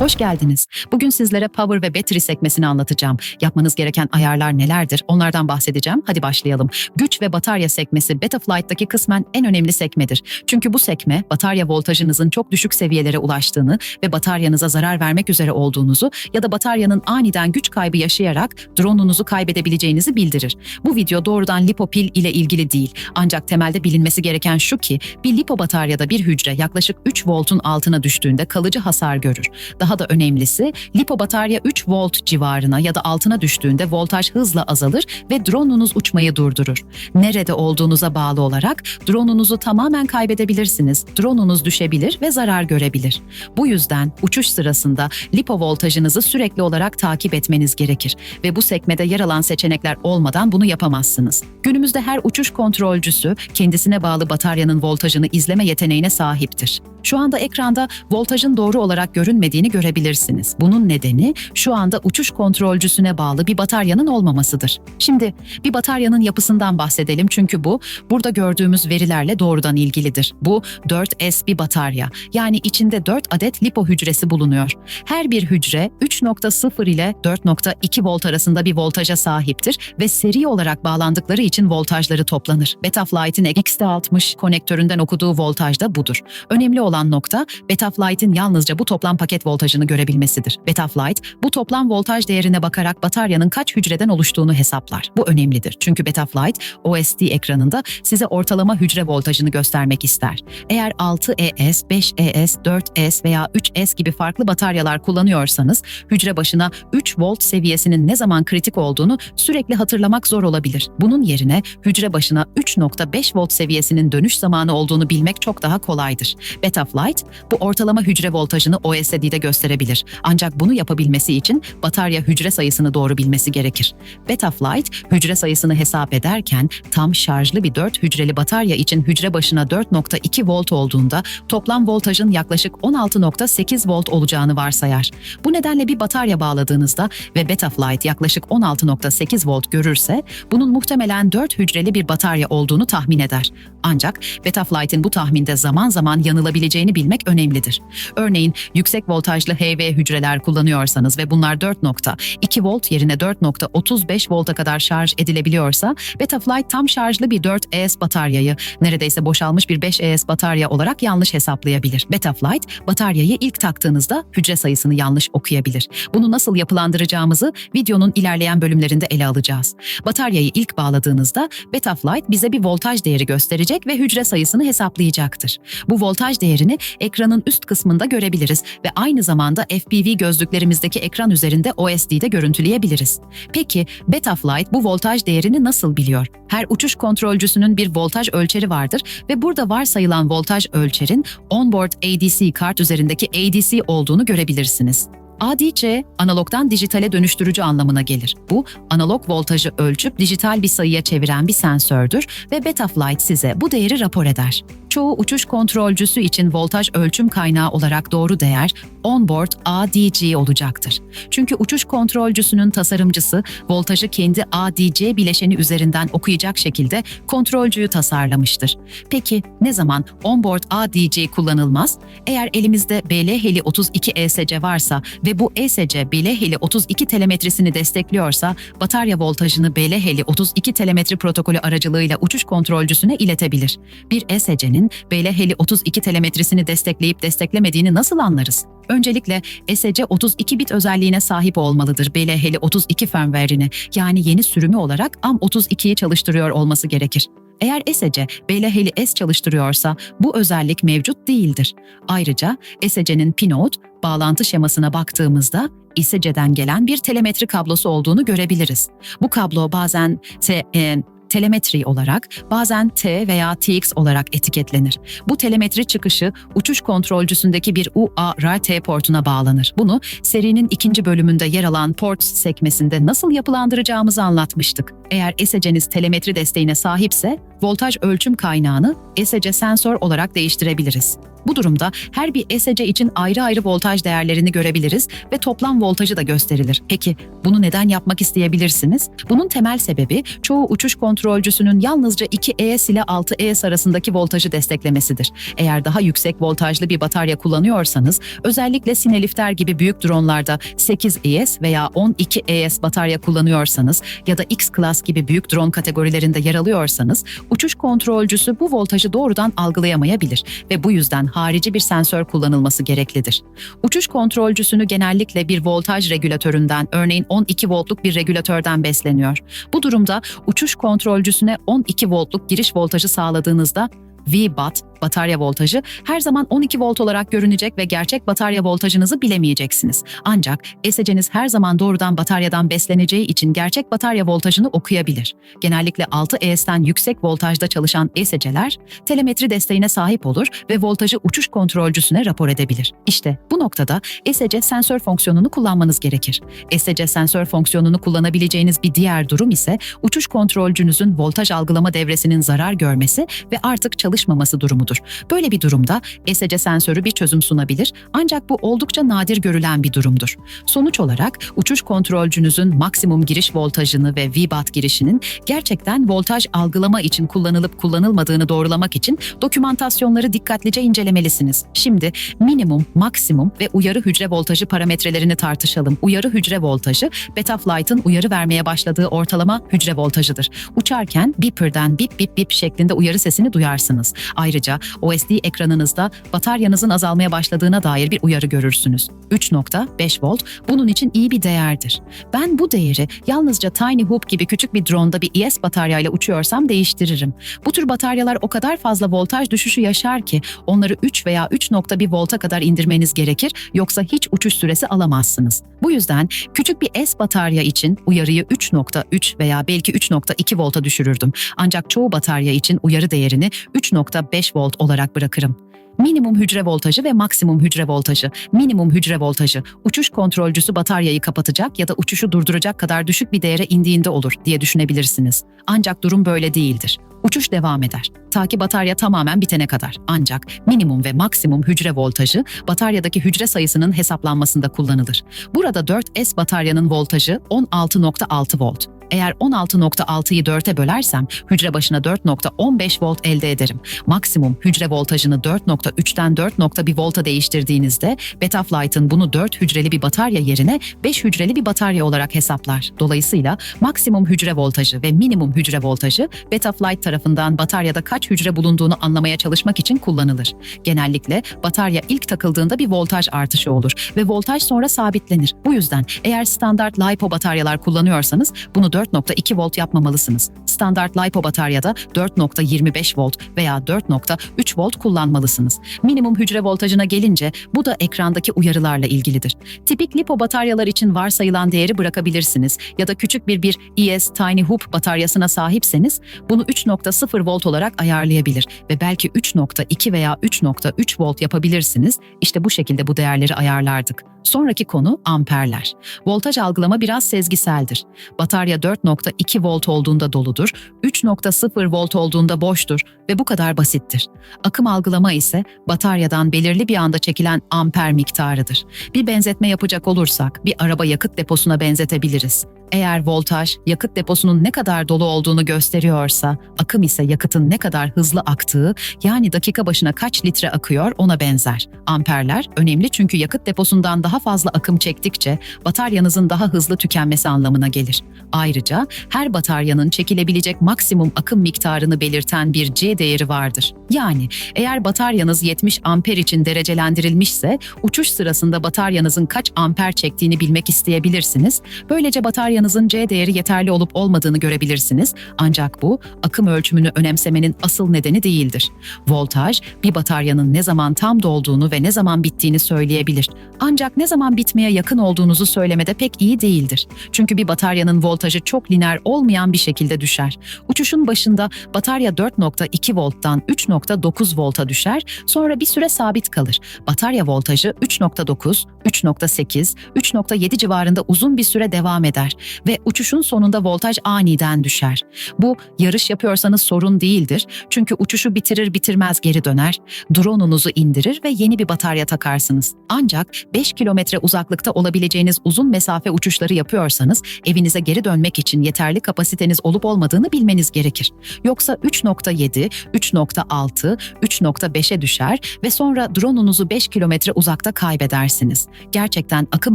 Hoş geldiniz. Bugün sizlere power ve battery sekmesini anlatacağım. Yapmanız gereken ayarlar nelerdir? Onlardan bahsedeceğim. Hadi başlayalım. Güç ve batarya sekmesi Betaflight'taki kısmen en önemli sekmedir. Çünkü bu sekme batarya voltajınızın çok düşük seviyelere ulaştığını ve bataryanıza zarar vermek üzere olduğunuzu ya da bataryanın aniden güç kaybı yaşayarak drone'unuzu kaybedebileceğinizi bildirir. Bu video doğrudan lipopil ile ilgili değil. Ancak temelde bilinmesi gereken şu ki bir lipo bataryada bir hücre yaklaşık 3 voltun altına düştüğünde kalıcı hasar görür. Daha da önemlisi lipo batarya 3 volt civarına ya da altına düştüğünde voltaj hızla azalır ve drone'unuz uçmayı durdurur. Nerede olduğunuza bağlı olarak drone'unuzu tamamen kaybedebilirsiniz. Drone'unuz düşebilir ve zarar görebilir. Bu yüzden uçuş sırasında lipo voltajınızı sürekli olarak takip etmeniz gerekir ve bu sekmede yer alan seçenekler olmadan bunu yapamazsınız. Günümüzde her uçuş kontrolcüsü kendisine bağlı bataryanın voltajını izleme yeteneğine sahiptir. Şu anda ekranda voltajın doğru olarak görünmediğini görebilirsiniz. Bunun nedeni şu anda uçuş kontrolcüsüne bağlı bir bataryanın olmamasıdır. Şimdi bir bataryanın yapısından bahsedelim çünkü bu burada gördüğümüz verilerle doğrudan ilgilidir. Bu 4S bir batarya. Yani içinde 4 adet lipo hücresi bulunuyor. Her bir hücre 3.0 ile 4.2 volt arasında bir voltaja sahiptir ve seri olarak bağlandıkları için voltajları toplanır. Betaflight'in XT60 konektöründen okuduğu voltaj da budur. Önemli olan nokta Betaflight'in yalnızca bu toplam paket voltajını görebilmesidir. Betaflight bu toplam voltaj değerine bakarak bataryanın kaç hücreden oluştuğunu hesaplar. Bu önemlidir çünkü Betaflight OSD ekranında size ortalama hücre voltajını göstermek ister. Eğer 6ES, 5ES, 4S veya 3S gibi farklı bataryalar kullanıyorsanız hücre başına 3 volt seviyesinin ne zaman kritik olduğunu sürekli hatırlamak zor olabilir. Bunun yerine hücre başına 3.5 volt seviyesinin dönüş zamanı olduğunu bilmek çok daha kolaydır. Betaflight bu ortalama hücre voltajını OSD'de gösterebilir. Ancak bunu yapabilmesi için batarya hücre sayısını doğru bilmesi gerekir. Betaflight hücre sayısını hesap ederken tam şarjlı bir 4 hücreli batarya için hücre başına 4.2 volt olduğunda toplam voltajın yaklaşık 16.8 volt olacağını varsayar. Bu nedenle bir batarya bağladığınızda ve Betaflight yaklaşık 16.8 volt görürse bunun muhtemelen 4 hücreli bir batarya olduğunu tahmin eder. Ancak Betaflight'in bu tahminde zaman zaman yanılabileceğini bilmek önemlidir. Örneğin yüksek voltajlı HV hücreler kullanıyorsanız ve bunlar 4.2 volt yerine 4.35 volta kadar şarj edilebiliyorsa Betaflight tam şarjlı bir 4ES bataryayı neredeyse boşalmış bir 5ES batarya olarak yanlış hesaplayabilir. Betaflight bataryayı ilk taktığınızda hücre sayısını yanlış okuyabilir. Bunu nasıl yapılandıracağımızı videonun ilerleyen bölümlerinde ele alacağız. Bataryayı ilk bağladığınızda Betaflight bize bir voltaj değeri gösterecek ve hücre sayısını hesaplayacaktır. Bu voltaj değerini ekranın üst kısmında görebiliriz ve aynı zamanda FPV gözlüklerimizdeki ekran üzerinde OSD'de görüntüleyebiliriz. Peki Betaflight bu voltaj değerini nasıl biliyor? Her uçuş kontrolcüsünün bir voltaj ölçeri vardır ve burada varsayılan voltaj ölçerin onboard ADC kart üzerindeki ADC olduğunu görebilirsiniz. ADC, analogdan dijitale dönüştürücü anlamına gelir. Bu, analog voltajı ölçüp dijital bir sayıya çeviren bir sensördür ve Betaflight size bu değeri rapor eder. Çoğu uçuş kontrolcüsü için voltaj ölçüm kaynağı olarak doğru değer onboard ADC olacaktır. Çünkü uçuş kontrolcüsünün tasarımcısı voltajı kendi ADC bileşeni üzerinden okuyacak şekilde kontrolcüyü tasarlamıştır. Peki ne zaman onboard ADC kullanılmaz? Eğer elimizde BL-Heli 32 ESC varsa ve bu ESC BL-Heli 32 telemetrisini destekliyorsa batarya voltajını BL-Heli 32 telemetri protokolü aracılığıyla uçuş kontrolcüsüne iletebilir. Bir ESC'nin BL-Heli 32 telemetrisini destekleyip desteklemediğini nasıl anlarız? Öncelikle ESC 32 bit özelliğine sahip olmalıdır BL-Heli 32 firmware'ini yani yeni sürümü olarak AM32'yi çalıştırıyor olması gerekir. Eğer ESC BL-Heli S çalıştırıyorsa bu özellik mevcut değildir. Ayrıca ESC'nin pinot bağlantı şemasına baktığımızda ESC'den gelen bir telemetri kablosu olduğunu görebiliriz. Bu kablo bazen T, e, telemetri olarak bazen T veya TX olarak etiketlenir. Bu telemetri çıkışı uçuş kontrolcüsündeki bir UART portuna bağlanır. Bunu serinin ikinci bölümünde yer alan port sekmesinde nasıl yapılandıracağımızı anlatmıştık. Eğer ESC'niz telemetri desteğine sahipse voltaj ölçüm kaynağını ESC sensör olarak değiştirebiliriz. Bu durumda her bir ESC için ayrı ayrı voltaj değerlerini görebiliriz ve toplam voltajı da gösterilir. Peki bunu neden yapmak isteyebilirsiniz? Bunun temel sebebi çoğu uçuş kontrolcüsünün yalnızca 2 ES ile 6 ES arasındaki voltajı desteklemesidir. Eğer daha yüksek voltajlı bir batarya kullanıyorsanız, özellikle Sinelifter gibi büyük dronlarda 8 ES veya 12 ES batarya kullanıyorsanız ya da X-Class gibi büyük drone kategorilerinde yer alıyorsanız, uçuş kontrolcüsü bu voltajı doğrudan algılayamayabilir ve bu yüzden harici bir sensör kullanılması gereklidir. Uçuş kontrolcüsünü genellikle bir voltaj regülatöründen, örneğin 12 voltluk bir regülatörden besleniyor. Bu durumda uçuş kontrolcüsüne 12 voltluk giriş voltajı sağladığınızda V-BAT, batarya voltajı her zaman 12 volt olarak görünecek ve gerçek batarya voltajınızı bilemeyeceksiniz. Ancak ESC'niz her zaman doğrudan bataryadan besleneceği için gerçek batarya voltajını okuyabilir. Genellikle 6 ES'ten yüksek voltajda çalışan ESC'ler telemetri desteğine sahip olur ve voltajı uçuş kontrolcüsüne rapor edebilir. İşte bu noktada ESC sensör fonksiyonunu kullanmanız gerekir. ESC sensör fonksiyonunu kullanabileceğiniz bir diğer durum ise uçuş kontrolcünüzün voltaj algılama devresinin zarar görmesi ve artık çalışmaması durumudur. Böyle bir durumda ESC sensörü bir çözüm sunabilir ancak bu oldukça nadir görülen bir durumdur. Sonuç olarak uçuş kontrolcünüzün maksimum giriş voltajını ve VBAT girişinin gerçekten voltaj algılama için kullanılıp kullanılmadığını doğrulamak için dokümantasyonları dikkatlice incelemelisiniz. Şimdi minimum, maksimum ve uyarı hücre voltajı parametrelerini tartışalım. Uyarı hücre voltajı, Betaflight'ın uyarı vermeye başladığı ortalama hücre voltajıdır. Uçarken beeper'den bip bip bip şeklinde uyarı sesini duyarsınız. Ayrıca OSD ekranınızda bataryanızın azalmaya başladığına dair bir uyarı görürsünüz. 3.5 volt bunun için iyi bir değerdir. Ben bu değeri yalnızca Tiny Hoop gibi küçük bir drone'da bir ES bataryayla uçuyorsam değiştiririm. Bu tür bataryalar o kadar fazla voltaj düşüşü yaşar ki onları 3 veya 3.1 volta kadar indirmeniz gerekir yoksa hiç uçuş süresi alamazsınız. Bu yüzden küçük bir S batarya için uyarıyı 3.3 veya belki 3.2 volta düşürürdüm. Ancak çoğu batarya için uyarı değerini 3.5 volt olarak bırakırım. Minimum hücre voltajı ve maksimum hücre voltajı. Minimum hücre voltajı uçuş kontrolcüsü bataryayı kapatacak ya da uçuşu durduracak kadar düşük bir değere indiğinde olur diye düşünebilirsiniz. Ancak durum böyle değildir. Uçuş devam eder. Ta ki batarya tamamen bitene kadar. Ancak minimum ve maksimum hücre voltajı bataryadaki hücre sayısının hesaplanmasında kullanılır. Burada 4S bataryanın voltajı 16.6 volt. Eğer 16.6'yı 4'e bölersem hücre başına 4.15 volt elde ederim. Maksimum hücre voltajını 4.3'ten 4.1 volta değiştirdiğinizde Betaflight'ın bunu 4 hücreli bir batarya yerine 5 hücreli bir batarya olarak hesaplar. Dolayısıyla maksimum hücre voltajı ve minimum hücre voltajı Betaflight tarafından bataryada kaç hücre bulunduğunu anlamaya çalışmak için kullanılır. Genellikle batarya ilk takıldığında bir voltaj artışı olur ve voltaj sonra sabitlenir. Bu yüzden eğer standart LiPo bataryalar kullanıyorsanız bunu 4.2 volt yapmamalısınız. Standart LiPo bataryada 4.25 volt veya 4.3 volt kullanmalısınız. Minimum hücre voltajına gelince bu da ekrandaki uyarılarla ilgilidir. Tipik LiPo bataryalar için varsayılan değeri bırakabilirsiniz ya da küçük bir bir ES Tiny Hoop bataryasına sahipseniz bunu 3.0 volt olarak ayarlayabilir ve belki 3.2 veya 3.3 volt yapabilirsiniz. İşte bu şekilde bu değerleri ayarlardık. Sonraki konu amperler. Voltaj algılama biraz sezgiseldir. Batarya 4.2 volt olduğunda doludur, 3.0 volt olduğunda boştur ve bu kadar basittir. Akım algılama ise bataryadan belirli bir anda çekilen amper miktarıdır. Bir benzetme yapacak olursak bir araba yakıt deposuna benzetebiliriz. Eğer voltaj yakıt deposunun ne kadar dolu olduğunu gösteriyorsa, akım ise yakıtın ne kadar hızlı aktığı, yani dakika başına kaç litre akıyor ona benzer. Amperler önemli çünkü yakıt deposundan daha fazla akım çektikçe bataryanızın daha hızlı tükenmesi anlamına gelir. Ayrıca her bataryanın çekilebilecek maksimum akım miktarını belirten bir C değeri vardır. Yani eğer bataryanız 70 amper için derecelendirilmişse, uçuş sırasında bataryanızın kaç amper çektiğini bilmek isteyebilirsiniz. Böylece bataryanızın C değeri yeterli olup olmadığını görebilirsiniz. Ancak bu akım ölçümünü önemsemenin asıl nedeni değildir. Voltaj bir bataryanın ne zaman tam dolduğunu ve ne zaman bittiğini söyleyebilir. Ancak ne zaman bitmeye yakın olduğunuzu söylemede pek iyi değildir. Çünkü bir bataryanın voltajı çok lineer olmayan bir şekilde düşer. Uçuşun başında batarya 4.2 volttan 3.9 volta düşer, sonra bir süre sabit kalır. Batarya voltajı 3.9, 3.8, 3.7 civarında uzun bir süre devam eder ve uçuşun sonunda voltaj aniden düşer. Bu yarış yapıyorsanız sorun değildir çünkü uçuşu bitirir bitirmez geri döner, drone'unuzu indirir ve yeni bir batarya takarsınız. Ancak 5 kilometre uzaklıkta olabileceğiniz uzun mesafe uçuşları yapıyorsanız evinize geri dönmek için yeterli kapasiteniz olup olmadığını bilmeniz gerekir. Yoksa 3.7, 3.6, 3.5'e düşer ve sonra drone'unuzu 5 kilometre uzakta kaybedersiniz. Gerçekten akım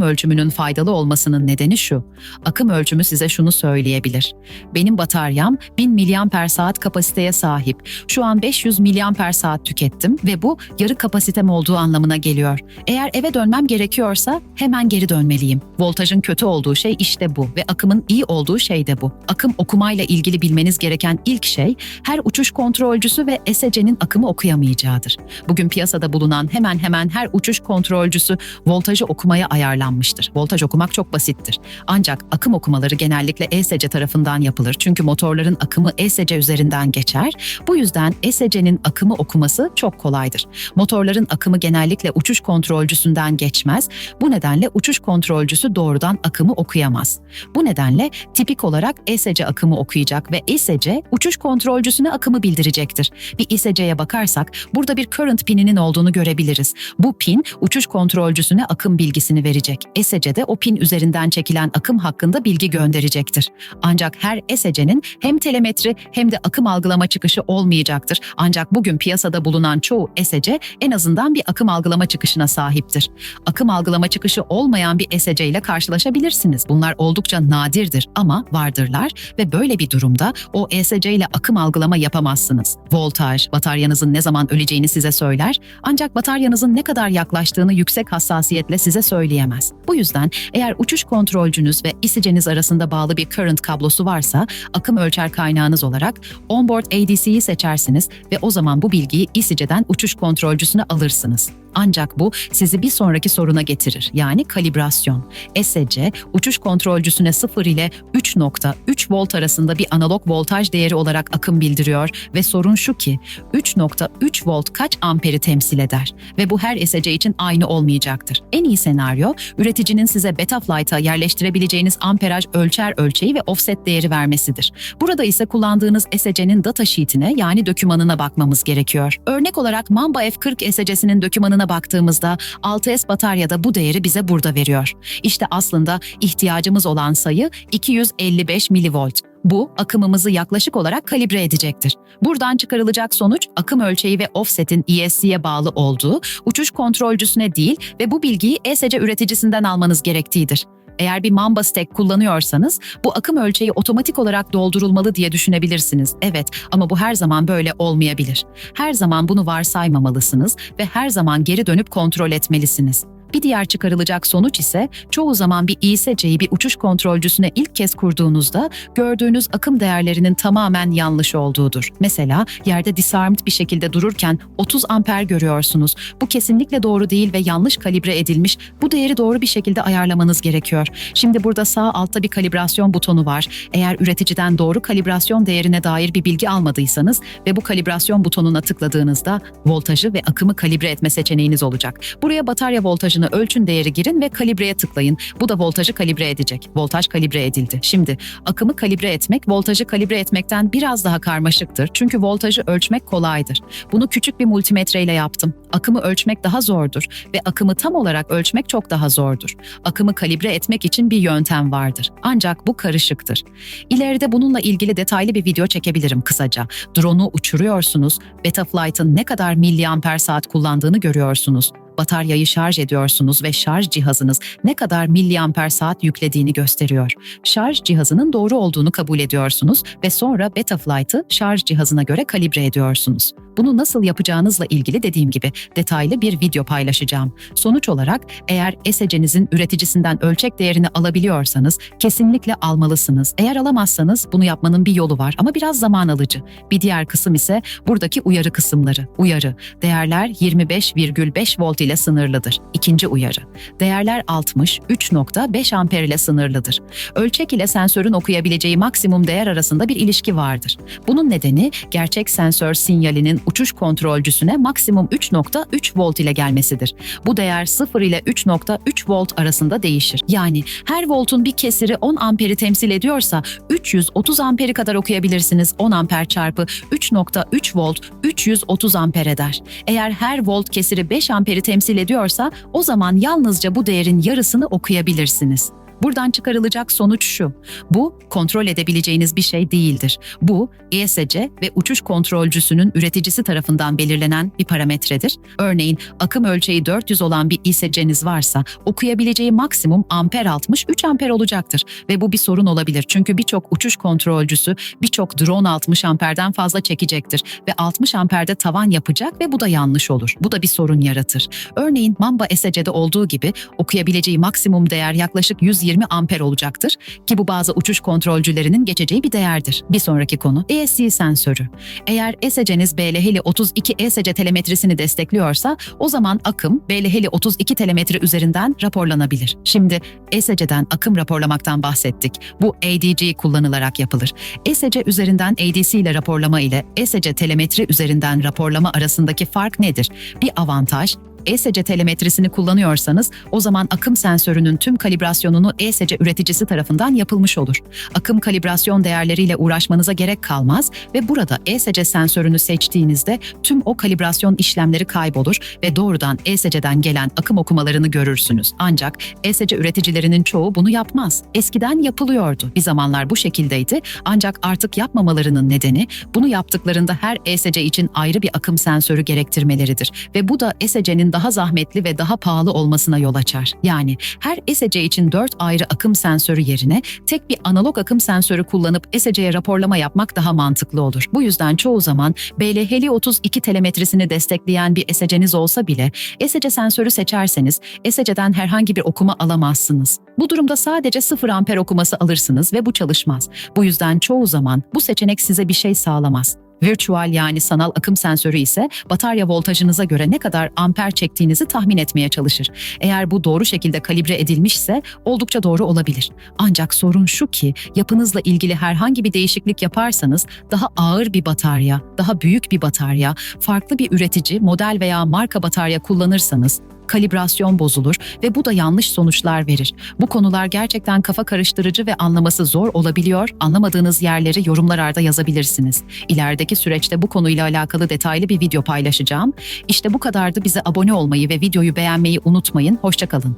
ölçümünün faydalı olmasının nedeni şu. Akım ölçümü size şunu söyleyebilir. Benim bataryam 1000 miliamper saat kapasiteye sahip. Şu an 500 miliamper saat tükettim ve bu yarı kapasitem olduğu anlamına geliyor. Eğer eve dönmem gerekiyorsa hemen geri dönmeliyim. Voltajın kötü olduğu şey işte bu ve akımın iyi olduğu şey de bu. Akım okumayla ilgili bilmeniz gereken ilk şey her uçuş kontrolcüsü ve ESC'nin akımı okuyamayacağıdır. Bugün piyasada bulunan hemen hemen her uçuş kontrolcüsü voltajı okumaya ayarlanmıştır. Voltaj okumak çok basittir. Ancak akım okumaları genellikle ESC tarafından yapılır. Çünkü motorların akımı ESC üzerinden geçer. Bu yüzden ESC'nin akımı okuması çok kolaydır. Motorların akımı genellikle uçuş kontrolcüsünden geçmez. Bu nedenle uçuş kontrolcüsü doğrudan akımı okuyamaz. Bu nedenle tipik olarak ESC akımı okuyacak ve ESC uçuş kontrolcüsüne akımı bildirecektir. Bir ESC'ye bakarsak burada bir current pininin olduğunu görebiliriz. Bu pin uçuş kontrolcüsüne akım bilgisini verecek. ESC de o pin üzerinden çekilen akım hakkında bilgi gönderecektir. Ancak her ESC'nin hem telemetri hem de akım algılama çıkışı olmayacaktır. Ancak bugün piyasada bulunan çoğu ESC en azından bir akım algılama çıkışına sahiptir. Akım algılama çıkışı olmayan bir ESC ile karşılaşabilirsiniz. Bunlar oldukça nadirdir ama vardırlar ve böyle bir durumda o ESC ile akım algılama yapamazsınız. Voltaj, bataryanızın ne zaman öleceğini size söyler ancak bataryanızın ne kadar yaklaştığını yüksek hassasiyetle size söyleyemez. Bu yüzden eğer uçuş kontrolcünüz ve ESC'niz arasında bağlı bir current kablosu varsa akım ölçer kaynağınız olarak onboard ADC'yi seçersiniz ve o zaman bu bilgiyi ESC'den uçuş kontrolcüsüne alırsınız. Ancak bu sizi bir sonraki soruna getirir. Yani kalibrasyon. ESC, uçuş kontrolcüsüne 0 ile 3.3 volt arasında bir analog voltaj değeri olarak akım bildiriyor ve sorun şu ki 3.3 volt kaç amperi temsil eder ve bu her ESC için aynı olmayacaktır. En iyi senaryo üreticinin size Betaflight'a yerleştirebileceğiniz amperaj ölçer ölçeği ve offset değeri vermesidir. Burada ise kullandığınız ESC'nin data sheet'ine yani dökümanına bakmamız gerekiyor. Örnek olarak Mamba F40 ESC'sinin dökümanına baktığımızda 6S bataryada bu değeri bize burada veriyor. İşte aslında ihtiyacımız olan sayı 255 milivolt. Bu akımımızı yaklaşık olarak kalibre edecektir. Buradan çıkarılacak sonuç akım ölçeği ve offset'in ESC'ye bağlı olduğu, uçuş kontrolcüsüne değil ve bu bilgiyi ESC üreticisinden almanız gerektiğidir. Eğer bir Mamba Stack kullanıyorsanız bu akım ölçeği otomatik olarak doldurulmalı diye düşünebilirsiniz. Evet ama bu her zaman böyle olmayabilir. Her zaman bunu varsaymamalısınız ve her zaman geri dönüp kontrol etmelisiniz. Bir diğer çıkarılacak sonuç ise çoğu zaman bir İSC'yi bir uçuş kontrolcüsüne ilk kez kurduğunuzda gördüğünüz akım değerlerinin tamamen yanlış olduğudur. Mesela yerde disarmed bir şekilde dururken 30 amper görüyorsunuz. Bu kesinlikle doğru değil ve yanlış kalibre edilmiş. Bu değeri doğru bir şekilde ayarlamanız gerekiyor. Şimdi burada sağ altta bir kalibrasyon butonu var. Eğer üreticiden doğru kalibrasyon değerine dair bir bilgi almadıysanız ve bu kalibrasyon butonuna tıkladığınızda voltajı ve akımı kalibre etme seçeneğiniz olacak. Buraya batarya voltajını ölçün değeri girin ve kalibreye tıklayın. Bu da voltajı kalibre edecek. Voltaj kalibre edildi. Şimdi akımı kalibre etmek voltajı kalibre etmekten biraz daha karmaşıktır. Çünkü voltajı ölçmek kolaydır. Bunu küçük bir multimetre ile yaptım. Akımı ölçmek daha zordur ve akımı tam olarak ölçmek çok daha zordur. Akımı kalibre etmek için bir yöntem vardır. Ancak bu karışıktır. İleride bununla ilgili detaylı bir video çekebilirim kısaca. Drone'u uçuruyorsunuz, Betaflight'ın ne kadar miliamper saat kullandığını görüyorsunuz bataryayı şarj ediyorsunuz ve şarj cihazınız ne kadar miliamper saat yüklediğini gösteriyor. Şarj cihazının doğru olduğunu kabul ediyorsunuz ve sonra Betaflight'ı şarj cihazına göre kalibre ediyorsunuz. Bunu nasıl yapacağınızla ilgili dediğim gibi detaylı bir video paylaşacağım. Sonuç olarak eğer ESC'nizin üreticisinden ölçek değerini alabiliyorsanız kesinlikle almalısınız. Eğer alamazsanız bunu yapmanın bir yolu var ama biraz zaman alıcı. Bir diğer kısım ise buradaki uyarı kısımları. Uyarı. Değerler 25,5 volt ile sınırlıdır. İkinci uyarı. Değerler 60, 3.5 amper ile sınırlıdır. Ölçek ile sensörün okuyabileceği maksimum değer arasında bir ilişki vardır. Bunun nedeni gerçek sensör sinyalinin uçuş kontrolcüsüne maksimum 3.3 volt ile gelmesidir. Bu değer 0 ile 3.3 volt arasında değişir. Yani her voltun bir kesiri 10 amperi temsil ediyorsa 330 amperi kadar okuyabilirsiniz. 10 amper çarpı 3.3 volt 330 amper eder. Eğer her volt kesiri 5 amperi temsil ediyorsa o zaman yalnızca bu değerin yarısını okuyabilirsiniz. Buradan çıkarılacak sonuç şu. Bu kontrol edebileceğiniz bir şey değildir. Bu ESC ve uçuş kontrolcüsünün üreticisi tarafından belirlenen bir parametredir. Örneğin akım ölçeği 400 olan bir ESC'niz varsa okuyabileceği maksimum amper 63 amper olacaktır ve bu bir sorun olabilir. Çünkü birçok uçuş kontrolcüsü birçok drone 60 amperden fazla çekecektir ve 60 amperde tavan yapacak ve bu da yanlış olur. Bu da bir sorun yaratır. Örneğin Mamba ESC'de olduğu gibi okuyabileceği maksimum değer yaklaşık 120 amper olacaktır ki bu bazı uçuş kontrolcülerinin geçeceği bir değerdir. Bir sonraki konu ESC sensörü. Eğer ESC'niz BLH'li 32 ESC telemetrisini destekliyorsa o zaman akım BLH'li 32 telemetre üzerinden raporlanabilir. Şimdi ESC'den akım raporlamaktan bahsettik. Bu ADG kullanılarak yapılır. ESC üzerinden ADC ile raporlama ile ESC telemetri üzerinden raporlama arasındaki fark nedir? Bir avantaj ESC telemetrisini kullanıyorsanız o zaman akım sensörünün tüm kalibrasyonunu ESC üreticisi tarafından yapılmış olur. Akım kalibrasyon değerleriyle uğraşmanıza gerek kalmaz ve burada ESC sensörünü seçtiğinizde tüm o kalibrasyon işlemleri kaybolur ve doğrudan ESC'den gelen akım okumalarını görürsünüz. Ancak ESC üreticilerinin çoğu bunu yapmaz. Eskiden yapılıyordu. Bir zamanlar bu şekildeydi ancak artık yapmamalarının nedeni bunu yaptıklarında her ESC için ayrı bir akım sensörü gerektirmeleridir ve bu da ESC'nin daha zahmetli ve daha pahalı olmasına yol açar. Yani her ESC için 4 ayrı akım sensörü yerine tek bir analog akım sensörü kullanıp ESC'ye raporlama yapmak daha mantıklı olur. Bu yüzden çoğu zaman BLH'li 32 telemetrisini destekleyen bir ESC'niz olsa bile ESC sensörü seçerseniz ESC'den herhangi bir okuma alamazsınız. Bu durumda sadece 0 amper okuması alırsınız ve bu çalışmaz. Bu yüzden çoğu zaman bu seçenek size bir şey sağlamaz. Virtual yani sanal akım sensörü ise batarya voltajınıza göre ne kadar amper çektiğinizi tahmin etmeye çalışır. Eğer bu doğru şekilde kalibre edilmişse oldukça doğru olabilir. Ancak sorun şu ki yapınızla ilgili herhangi bir değişiklik yaparsanız daha ağır bir batarya, daha büyük bir batarya, farklı bir üretici, model veya marka batarya kullanırsanız kalibrasyon bozulur ve bu da yanlış sonuçlar verir. Bu konular gerçekten kafa karıştırıcı ve anlaması zor olabiliyor. Anlamadığınız yerleri yorumlarda yazabilirsiniz. İlerideki süreçte bu konuyla alakalı detaylı bir video paylaşacağım. İşte bu kadardı. Bize abone olmayı ve videoyu beğenmeyi unutmayın. Hoşçakalın.